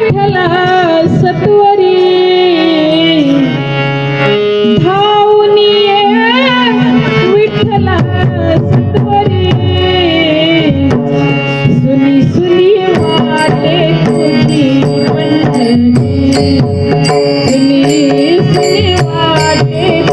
विठ्ठला सत्वरी. धावनी विठ्ठला सत्वरी. सुनी सुनी वाटे तुझी पंढरी. सुनी सुनी वाटे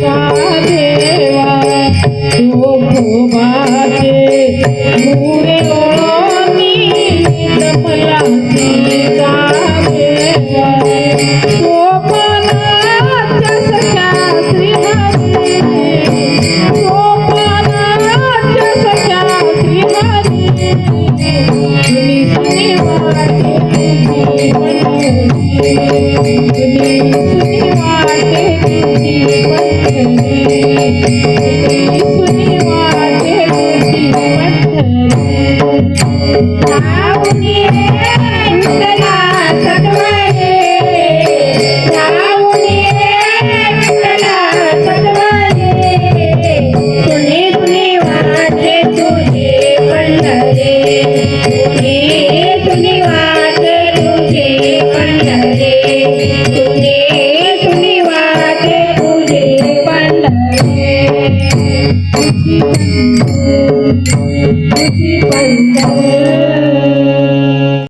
देवा तू घुमा के पूरे वाटे